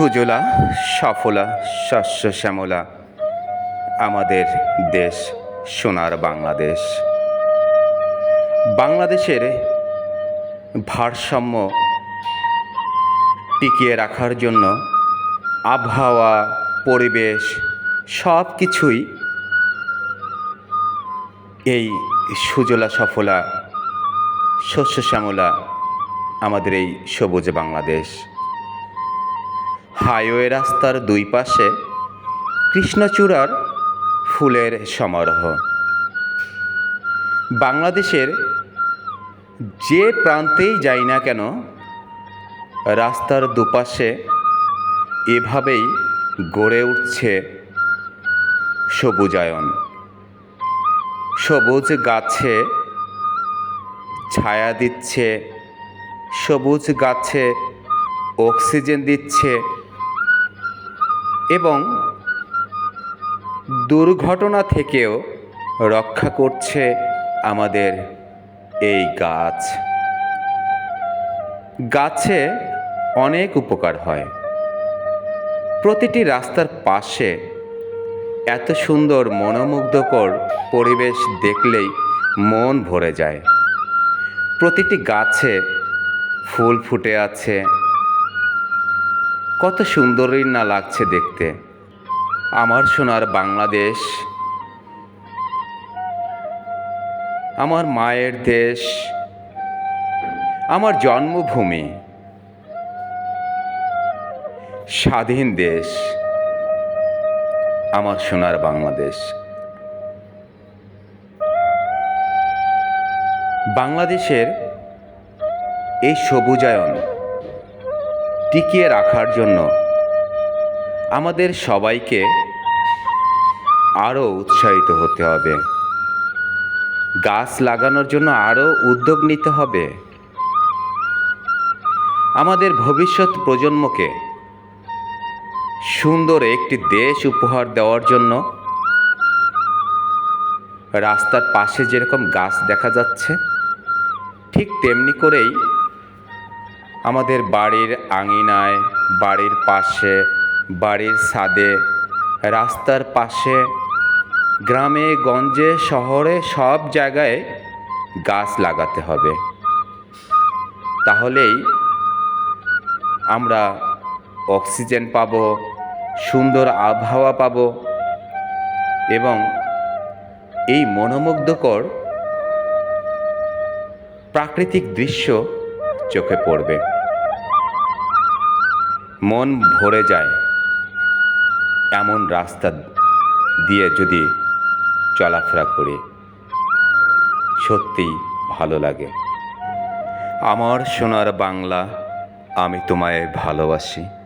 সুজলা, সফলা শস্য শ্যামলা আমাদের দেশ, সোনার বাংলাদেশ। বাংলাদেশের ভারসাম্য টিকিয়ে রাখার জন্য আবহাওয়া, পরিবেশ সব কিছুই এই সুজলা, সফলা শস্য শ্যামলা আমাদের এই সবুজ বাংলাদেশ। হাইওয়ে রাস্তার দুই পাশে কৃষ্ণচূড়ার ফুলের সমারোহ। বাংলাদেশের যে প্রান্তেই যাই না কেন, রাস্তার দুপাশে এভাবেই গড়ে উঠছে সবুজায়ন। সবুজ গাছে ছায়া দিচ্ছে, সবুজ গাছে অক্সিজেন দিচ্ছে এবং দুর্ঘটনা থেকেও রক্ষা করছে আমাদের এই গাছ। গাছে অনেক উপকার হয়। প্রতিটি রাস্তার পাশে এত সুন্দর মনোমুগ্ধকর পরিবেশ দেখলেই মন ভরে যায়। প্রতিটি গাছে ফুল ফুটে আছে কত সুন্দরই না লাগছে দেখতে। আমার সোনার বাংলাদেশ, আমার মায়ের দেশ, আমার জন্মভূমি, স্বাধীন দেশ, আমার সোনার বাংলাদেশ। বাংলাদেশের এই সবুজায়ন টিকিয়ে রাখার জন্য আমাদের সবাইকে আরও উৎসাহিত হতে হবে। গাছ লাগানোর জন্য আরও উদ্যোগ নিতে হবে। আমাদের ভবিষ্যৎ প্রজন্মকে সুন্দর একটি দেশ উপহার দেওয়ার জন্য রাস্তার পাশে যেরকম গাছ দেখা যাচ্ছে, ঠিক তেমনি করেই আমাদের বাড়ির আঙিনায়, বাড়ির পাশে, বাড়ির ছাদে, রাস্তার পাশে, গ্রামে, গঞ্জে, শহরে, সব জায়গায় গাছ লাগাতে হবে। তাহলেই আমরা অক্সিজেন পাব, সুন্দর আবহাওয়া পাব এবং এই মনোমুগ্ধকর প্রাকৃতিক দৃশ্য চোখে পড়বে। মন ভরে যায়। এমন রাস্তা দিয়ে যদি চলাফেরা করি, সত্যিই ভালো লাগে। আমার সোনার বাংলা আমি তোমায় ভালোবাসি।